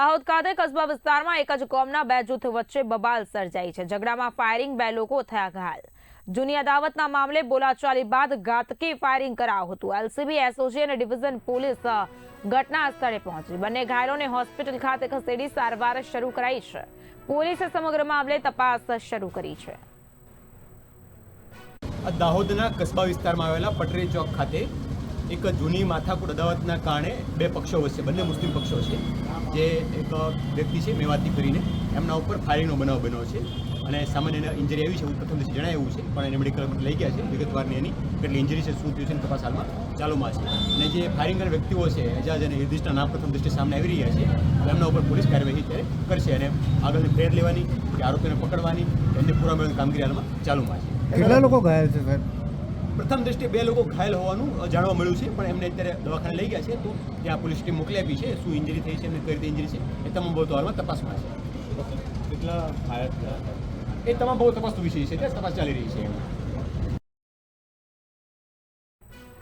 દાહોદ ખાતે કસ્બા વિસ્તારમાં એક જ કોમના બે જૂથ વચ્ચે બબાલ સર્જાઈ છે. ઝઘડામાં ફાયરિંગ બે લોકો થયા ઘાયલ. જૂની અદાવતના મામલે બોલાચાલી બાદ ઘાતકી ફાયરિંગ કરાયું હતું. એલસીબી, એસઓજી અને ડિવિઝન પોલીસ ઘટના સ્થળે પહોંચી. બંને ઘાયલોને હોસ્પિટલ ખાતે ખસેડી સારવાર શરૂ કરાઈ છે. પોલીસે સમગ્ર મામલે તપાસ શરૂ કરી છે. દાહોદના કસ્બા વિસ્તારમાં આવેલા પટરી ચોક ખાતે એક જૂની માથાકૂટ અદાવતના કારણે બે પક્ષો વચ્ચે બંને મુસ્લિમ પક્ષો છે. જે એક વ્યક્તિ છે, મેવાતી કરીને, એમના ઉપર ફાયરિંગનો બનાવ બન્યો છે અને સામાન્ય ઇન્જરી આવી છે એવું પ્રથમ દિવસે જણાવ્યું છે, પણ એને મેડિકલ લઈ ગયા છે, વિગતવારની એની, કેટલી ઇન્જરી છે, શું થયું છે તપાસ હાલમાં ચાલુમાં છે. અને જે ફાયરિંગ કરનાર વ્યક્તિઓ છે, એજાજ અને નિર્દિષ્ટ નામ પ્રથમ દ્રષ્ટિ સામે આવી રહ્યા છે એમના ઉપર પોલીસ કાર્યવાહી ત્યારે કરશે અને આગળની ફેર લેવાની કે આરોપીને પકડવાની, એમને પૂરા મેળવવાની કામગીરી હાલમાં ચાલુમાં છે. કેટલા લોકો ગયા છે, સાહેબ? પ્રથમ દ્રષ્ટિએ બે લોકો ઘાયલ હોવાનું જાણવા મળ્યું છે પણ એમને અત્યારે દવાખાને લઈ ગયા છે તો ત્યાં પોલીસ ટીમ મોકલી આપી છે શું ઇન્જરી થઈ છે એમને કઈ રીતે ઇન્જરી છે એ તમામ બાબતો હાલમાં તપાસમાં છે. કેટલા ઘાયલ થયા એ તમામ બહુ તપાસનો વિષય છે ત્યાં તપાસ ચાલી રહી છે. એમાં